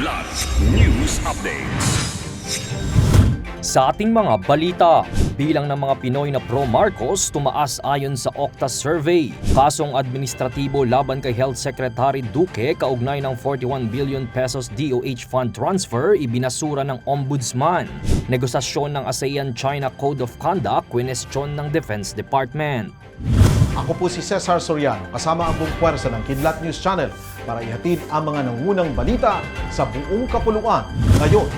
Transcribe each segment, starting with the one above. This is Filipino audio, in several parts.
Kidlat News Updates. Sa ating mga balita, bilang ng mga Pinoy na pro-Marcos tumaas ayon sa Octa Survey. Kasong administratibo laban kay Health Secretary Duque kaugnay ng 41 billion pesos DOH fund transfer ibinasura ng Ombudsman. Negosasyon ng ASEAN-China Code of Conduct kwinestyon ng Defense Department. Ako po si Cesar Soriano, kasama ang buong puwersa ng Kidlat News Channel para ihatid ang mga nangunang balita sa buong kapuluan. Ngayon,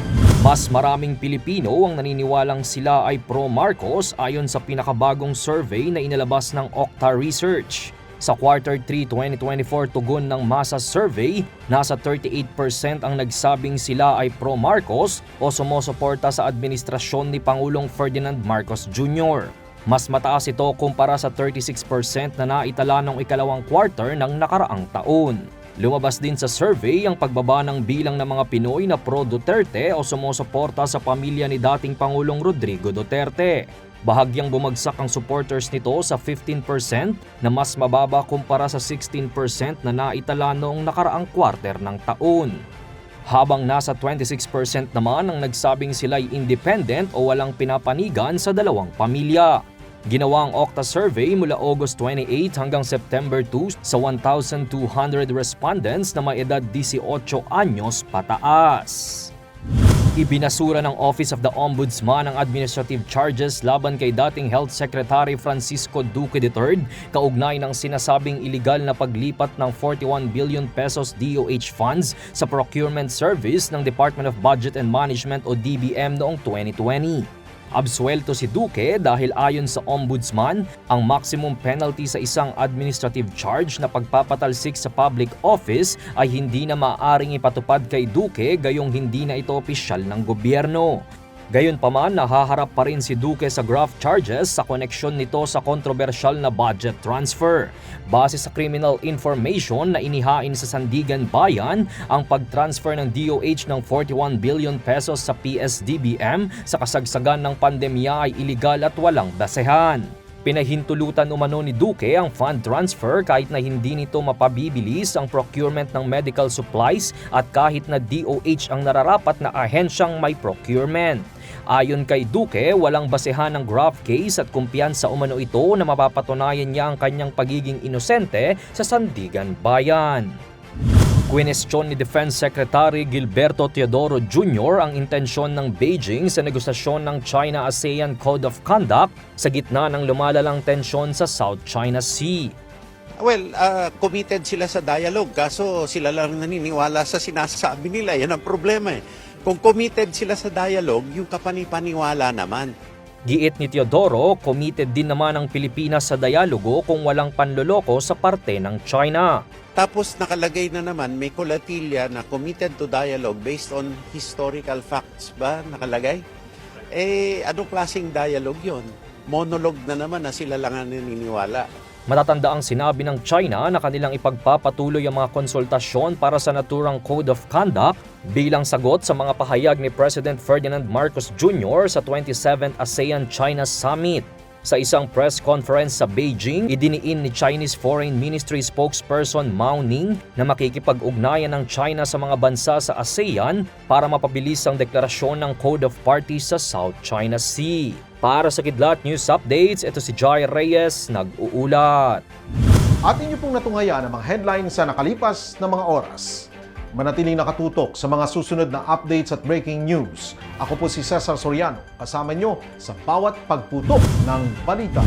Mas maraming Pilipino ang naniniwalang sila ay pro-Marcos ayon sa pinakabagong survey na inilabas ng Okta Research. Sa quarter 3 2024 tugon ng Masa Survey, nasa 38% ang nagsabing sila ay pro-Marcos o sumusuporta sa administrasyon ni Pangulong Ferdinand Marcos Jr. Mas mataas ito kumpara sa 36% na naitala noong ikalawang quarter ng nakaraang taon. Lumabas din sa survey ang pagbaba ng bilang ng mga Pinoy na pro-Duterte o sumusuporta sa pamilya ni dating Pangulong Rodrigo Duterte. Bahagyang bumagsak ang supporters nito sa 15% na mas mababa kumpara sa 16% na naitala noong nakaraang quarter ng taon. Habang nasa 26% naman ang nagsabing sila'y independent o walang pinapanigan sa dalawang pamilya. Ginawa ang Okta survey mula August 28 hanggang September 2 sa 1,200 respondents na may edad 18 anyos pataas. Ibinasura ng Office of the Ombudsman ang administrative charges laban kay dating Health Secretary Francisco Duque III kaugnay ng sinasabing iligal na paglipat ng 41 billion pesos DOH funds sa procurement service ng Department of Budget and Management o DBM noong 2020. Absuelto si Duque dahil ayon sa ombudsman, ang maximum penalty sa isang administrative charge na pagpapatalsik sa public office ay hindi na maaaring ipatupad kay Duque gayong hindi na ito opisyal ng gobyerno. Gayunpaman, nahaharap pa rin si Duque sa graft charges sa koneksyon nito sa kontrobersyal na budget transfer. Base sa criminal information na inihain sa Sandigan Bayan, ang pag-transfer ng DOH ng 41 billion pesos sa PSDBM sa kasagsagan ng pandemya ay iligal at walang basehan. Pinahintulutan umano ni Duque ang fund transfer kahit na hindi nito mapabibilis ang procurement ng medical supplies at kahit na DOH ang nararapat na ahensyang may procurement. Ayon kay Duque, walang basehan ng graft case at kumpiyansa umano ito na mapapatunayan niya ang kanyang pagiging inosente sa Sandigan Bayan. Kwinestyon ni Defense Secretary Gilberto Teodoro Jr. ang intensyon ng Beijing sa negosasyon ng China-ASEAN Code of Conduct sa gitna ng lumalalang tensyon sa South China Sea. Well, ah, committed sila sa dialogue kaso sila lang naniniwala sa sinasabi nila. Yan ang problema eh. Kung committed sila sa dialogue, yung kapanipaniwala naman. Giit ni Teodoro, committed din naman ang Pilipinas sa dialogo kung walang panloloko sa parte ng China. Tapos nakalagay na naman, may kolatilya na committed to dialogue based on historical facts ba nakalagay? Eh, anong klaseng dialogue yon? Monologue na naman na sila lang ang naniniwala. Matatanda ang sinabi ng China na kanilang ipagpapatuloy ang mga konsultasyon para sa naturang Code of Conduct bilang sagot sa mga pahayag ni President Ferdinand Marcos Jr. sa 27th ASEAN-China Summit. Sa isang press conference sa Beijing, idiniin ni Chinese Foreign Ministry spokesperson Mao Ning na makikipag-ugnayan ng China sa mga bansa sa ASEAN para mapabilis ang deklarasyon ng Code of Parties sa South China Sea. Para sa Kidlat News Updates, ito si Jai Reyes, nag-uulat. at inyo pong natunghayan ang mga headlines sa nakalipas na mga oras. Manatiling nakatutok sa mga susunod na updates at breaking news. Ako po si Cesar Soriano, kasama nyo sa bawat pagputok ng balita.